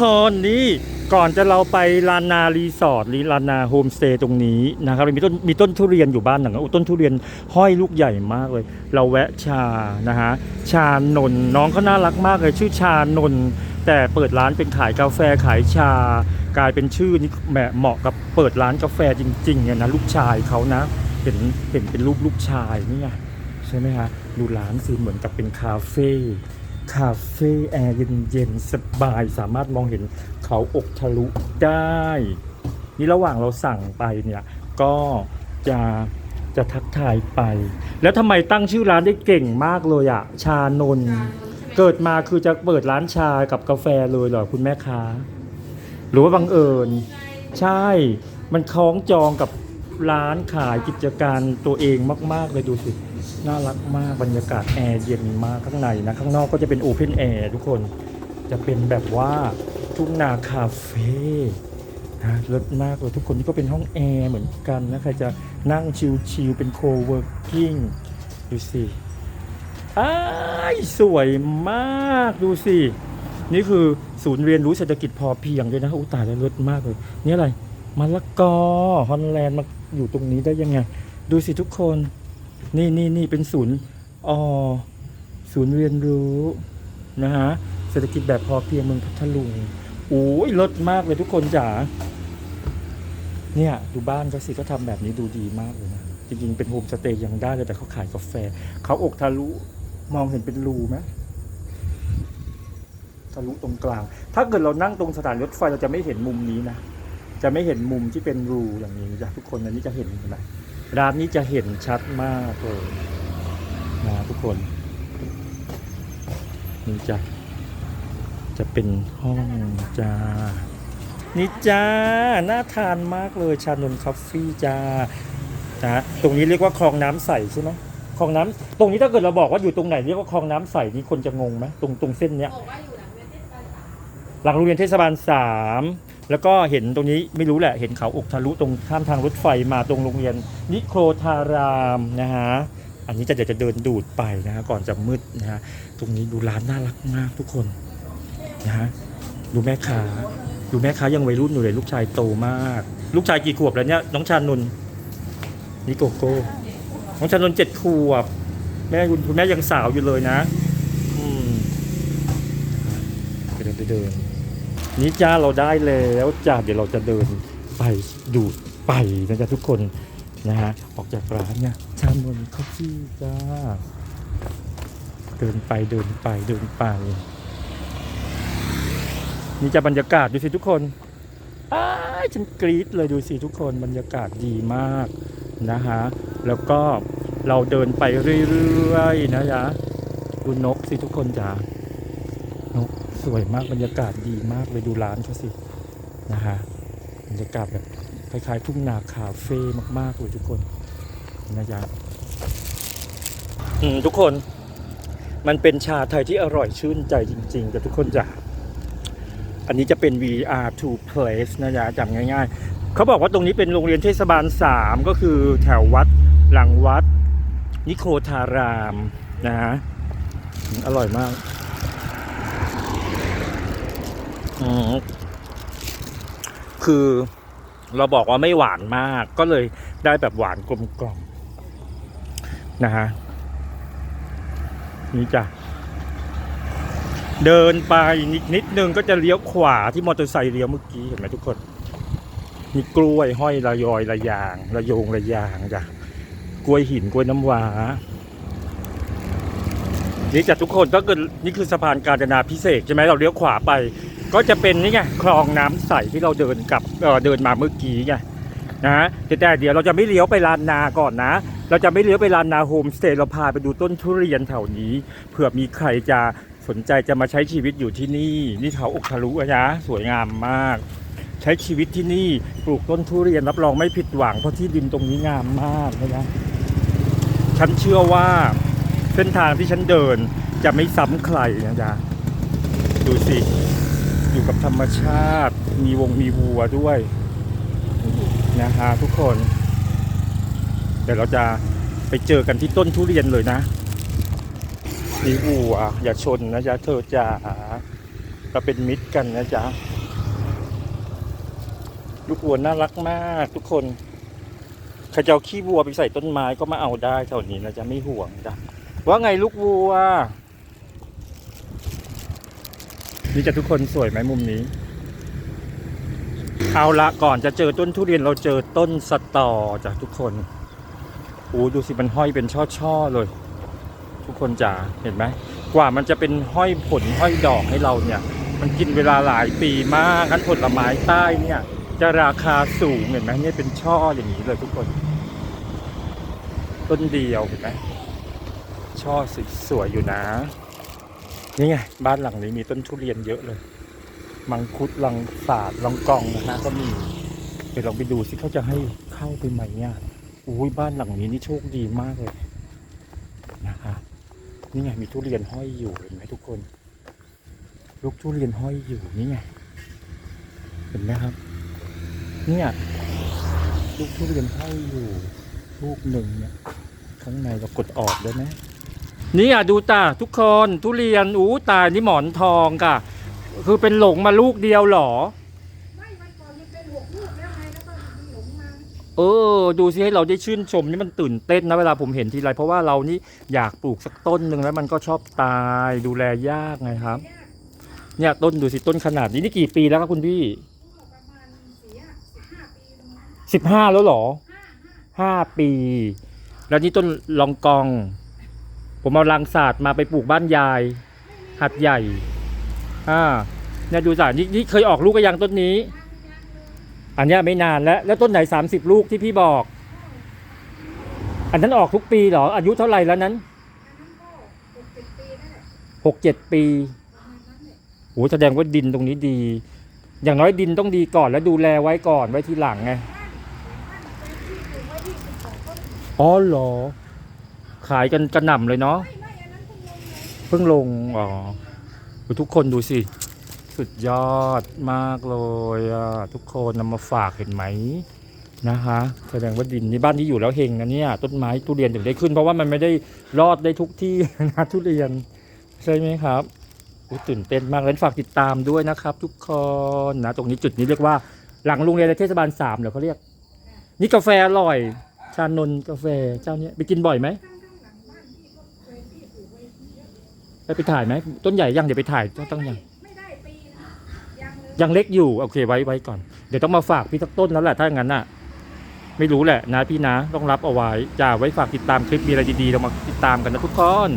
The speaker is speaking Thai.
คนนี่ก่อนจะเราไปลานนารีสอร์ทหรือลานนาโฮมสเตย์ตรงนี้นะครับมีต้นมีต้นทุเรียนอยู่บ้านหนังต้นทุเรียนห้อยลูกใหญ่มากเลย เราแวะชานะฮะชานนน้องเขาน่ารักมากเลยชื่อชานนแต่เปิดร้านเป็นขายกาแฟขายชากลายเป็นชื่อนี่แหมเหมาะกับเปิดร้านกาแฟจริงๆเนี่ยนะลูกชายเขานะเห็นเห็นเป็นรูปลูกชายนี่ไงใช่ไหมฮะดูร้านสิเหมือนกับเป็นคาเฟ่ คาเฟ่แอร์เย็นๆสบายสามารถมองเห็นเขาอกทะลุได้ นี่ระหว่างเราสั่งไปเนี่ยก็จะจะทักทายไป แล้วทำไมตั้งชื่อร้านได้เก่งมากเลยอะชานนท์เกิดมาคือจะเปิดร้านชากับกาแฟเลยเหรอคุณแม่ค้า หรือว่าบังเอิญ ใช่ มันคล้องจองกับ ร้านขายกิจการตัวเองมาก ๆ เลยดูสิ น่ารักมากบรรยากาศแอร์เย็นมากข้างในนะ ข้างนอกก็จะเป็นโอเพนแอร์ทุกคนจะเป็นแบบว่าทุ่งนาคาเฟ่นะเลิศมากเลยทุกคนนี่ก็เป็นห้องแอร์เหมือนกันนะใครจะนั่งชิลๆเป็นโคเวิร์กิ้งดูสิอ้ายสวยมากดูสิ นี่คือศูนย์เรียนรู้เศรษฐกิจพอเพียงด้วยนะอุตายแล้วเลิศมากเลย นี่อะไร มะละกอฮอลแลนด์มาอยู่ตรงนี้ได้ยังไง ดูสิทุกคน นี่นี่นี่เป็นศูนย์อศูนย์เรียนรู้นะฮะเศรษฐกิจแบบพอเพียงเมืองพัทลุงโอ้ยลดมากเลยทุกคนจ๋าเนี่ยดูบ้านเขาสิเขาทำแบบนี้ดูดีมากเลยนะจริงๆเป็นโฮมสเตย์ยังได้เลยแต่เขาขายกาแฟเขาอกทะลุมองเห็นเป็นรูไหมทะลุตรงกลาง ถ้าเกิดเรานั่งตรงสถานรถไฟเราจะไม่เห็นมุมนี้นะ จะไม่เห็นมุมที่เป็นรูอย่างนี้จ้ะทุกคนอันนี้จะเห็นเห็นไหมร้านนี้จะเห็นชัดมากเลยนะทุกคนนี่จะจะเป็นห้องจ้านี่จ้าน่าทานมากเลยชานนท์คอฟฟี่จ้านะตรงนี้เรียกว่าคลองน้ำใสใช่ไหมคลองน้ำตรงนี้ถ้าเกิดเราบอกว่าอยู่ตรงไหนเรียกว่าคลองน้ำใสนี่คนจะงงไหมตรงตรงเส้นเนี้ยบอกว่าอยู่หลังเวทีการสามหลังโรงเรียนเทศบาลสาม แล้วก็เห็นตรงนี้ไม่รู้แหละเห็นเขาอกทะลุตรงข้ามทางรถไฟมาตรงโรงเรียน นิโครธารามนะฮะอันนี้จะเดี๋ยวจะเดินดูดไปนะฮะก่อนจะมืดนะฮะตรงนี้ดูร้านน่ารักมากทุกคนนะฮะดูแม่ค้าดูแม่ค้ายังวัยรุ่นอยู่เลยลูกชายโตมาก ลูกชายกี่ขวบแล้วเนี่ยน้องชานนท์นี่โกโก้น้องชานนท์เจ็ดขวบ แม่คุณคุณแม่ยังสาวอยู่เลยนะ อืมเดินไปเดิน นี่จ้าเราได้แล้วจ้าเดี๋ยวเราจะเดินไปดูดไปนะจ๊ะทุกคนนะฮะออกจากร้านเนี่ยชานนท์คอฟฟี่จ้า เดินไปเดินไปเดินไป นี่จะบรรยากาศดูสิทุกคนอ้ายฉันกรี๊ดเลยดูสิทุกคนบรรยากาศดีมากนะฮะแล้วก็เราเดินไปเรื่อยๆนะจ๊ะดูนกสิทุกคนจ้านก สวยมากบรรยากาศดีมากเลยดูร้านเขาสินะฮะบรรยากาศแบบคล้ายๆทุ่งนาคาเฟ่มากๆเลยทุกคนนะจ๊ะอืมทุกคนมันเป็นชาไทยที่อร่อยชื่นใจจริงๆแต่ทุกคนจ้ะอันนี้จะเป็น VR to place นะจ๊ะจำง่ายๆ เขาบอกว่าตรงนี้เป็นโรงเรียนเทศบาล 3 ก็คือแถววัดหลังวัด นิโคธารามนะฮะอร่อยมาก อืม คือเราบอกว่าไม่หวานมาก ก็เลยได้แบบหวานกลมกล่อมนะฮะนี่จ้ะเดินไปนิดนิดนึงก็จะเลี้ยวขวาที่มอเตอร์ไซค์เลี้ยวเมื่อกี้เห็นไหมทุกคน มีกล้วยห้อยระยอยระยางระโยงระยางจ้ะกล้วยหินกล้วยน้ำว้านี่จากทุกคนก็คือนี่คือสะพานกาญจนาพิเศษใช่ไหมเราเลี้ยวขวาไป ก็จะเป็นนี่ไงคลองน้ำใสที่เราเดินกับเเดินมาเมื่อกี้ไงนะแต่เดี๋ยวเราจะไม่เลี้ยวไปลานนาก่อนนะ เราจะไม่เลี้ยวไปลานนาโฮมสเตย์เราพาไปดูต้นทุเรียนแถวนี้เผื่อมีใครจะสนใจจะมาใช้ชีวิตอยู่ที่นี่นี่เขาอกทะลุนะสวยงามมาก ใช้ชีวิตที่นี่ปลูกต้นทุเรียนรับรองไม่ผิดหวังเพราะที่ดินตรงนี้งามมากนะจ๊ะฉันเชื่อว่าเส้นทางที่ฉันเดินจะไม่ซ้ำใครนะจ๊ะดูสิ อยู่กับธรรมชาติ มีวงมีวัวด้วยนะฮะทุกคน เดี๋ยวเราจะไปเจอกันที่ต้นทุเรียนเลยนะมีวัวอย่าชนนะจ๊ะเธอจ๋าเราเป็นมิตรกันนะจ๊ะลูกวัวน่ารักมากทุกคนใครจะเอาขี้วัวไปใส่ต้นไม้ก็มาเอาได้แถวนี้นะจ๊ะไม่ห่วงจ้ะว่าไงลูกวัว นี่จะทุกคนสวยไหมมุมนี้ เอาละก่อนจะเจอต้นทุเรียนเราเจอต้นสตอจ้ะทุกคนโอ้ดูสิมันห้อยเป็นช่อๆเลย ทุกคนจ๋าเห็นไหมกว่ามันจะเป็นห้อยผลห้อยดอกให้เราเนี่ย มันกินเวลาหลายปีมากงั้นผลไม้ใต้เนี่ย จะราคาสูงเห็นไหมเนี่ยเป็นช่ออย่างนี้เลยทุกคน ต้นเดียวเห็นไหมช่อสวยๆอยู่นะ นี่ไงบ้านหลังนี้มีต้นทุเรียนเยอะเลย มังคุดลังสาดลังกองนะฮะก็มีเดี๋ยวลองไปดูสิเขาจะให้เข้าไปไหมเนี่ยอุ้ยบ้านหลังนี้นี่โชคดีมากเลยนะคะนี่ไงมีทุเรียนห้อยอยู่เห็นไหมทุกคน ลูกทุเรียนห้อยอยู่นี่ไงเห็นไหมครับ เนี่ยลูกทุเรียนห้อยอยู่ลูกหนึ่งเนี่ยข้างในเรากดออกได้ไหม นี่อะดูตาทุกคนทุเรียนอู้ตายนี่หมอนทองค่ะ คือเป็นหลงมาลูกเดียวหรอไม่วันก่อนมันเป็นหกลูกแล้วไงแล้วก็มีหลงมาเออ ดูสิให้เราได้ชื่นชมนี่มันตื่นเต้นนะเวลาผมเห็นทีไรเพราะว่าเรานี่อยากปลูกสักต้นหนึ่งแล้วมันก็ชอบตายดูแลยากไงครับ เนี่ยต้นดูสิต้นขนาดนี้นี่กี่ปีแล้วครับคุณพี่ประมาณสี่ห้าสิบห้าปีสิบห้าแล้วเหรอห้าปี แล้วนี่ต้นลองกอง ผมเอาลังศาสตร์มาไปปลูกบ้านยาย หัดใหญ่ อ่า เนี่ยดูสารนี่เคยออกลูกก็ยังต้นนี้ อันนี้ไม่นานแล้ว แล้วต้นไหนสามสิบลูกที่พี่บอก อันนั้นออกทุกปีเหรอ อายุเท่าไหร่แล้วนั้นหกเจ็ดปีโอ้แสดงว่าดินตรงนี้ดี อย่างน้อยดินต้องดีก่อนแล้วดูแลไว้ก่อนไว้ทีหลังไงบ้านที่ปลูกไว้ยี่สิบสองต้นอ๋อเหรอ ขายกันกระหน่ำเลยเนาะเพิ่งลงอ๋อทุกคนดูสิ สุดยอดมากเลยอะทุกคนนำมาฝากเห็นไหมนะคะแสดงว่าดินนี่บ้านที่อยู่แล้วเฮงนะเนี่ยต้นไม้ทุเรียนถึงได้ขึ้น เพราะว่ามันไม่ได้รอดได้ทุกที่นะทุเรียนใช่ไหมครับอุ๊ยตื่นเต้นมากแล้วฝากติดตามด้วยนะครับ ทุกคนนะตรงนี้จุดนี้เรียกว่าหลังโรงเรียนเทศบาลสามเหรอเขาเรียก นี่กาแฟอร่อย ชานนกาแฟเจ้าเนี้ยไปกินบ่อยไหม ไปไปถ่ายไหมต้นใหญ่ยังเดี๋ยวไปถ่ายต้องต้องยังไม่ได้ปีนะยังเลยยังเล็กอยู่โอเคไว้ไว้ก่อน เดี๋ยวต้องมาฝากพี่สักต้นแล้วแหละถ้าอย่างนั้นน่ะ ไม่รู้แหละนะพี่นะต้องรับเอาไว้จะไว้ฝากติดตามคลิปมีอะไรดีๆเรามาติดตามกันนะทุกคน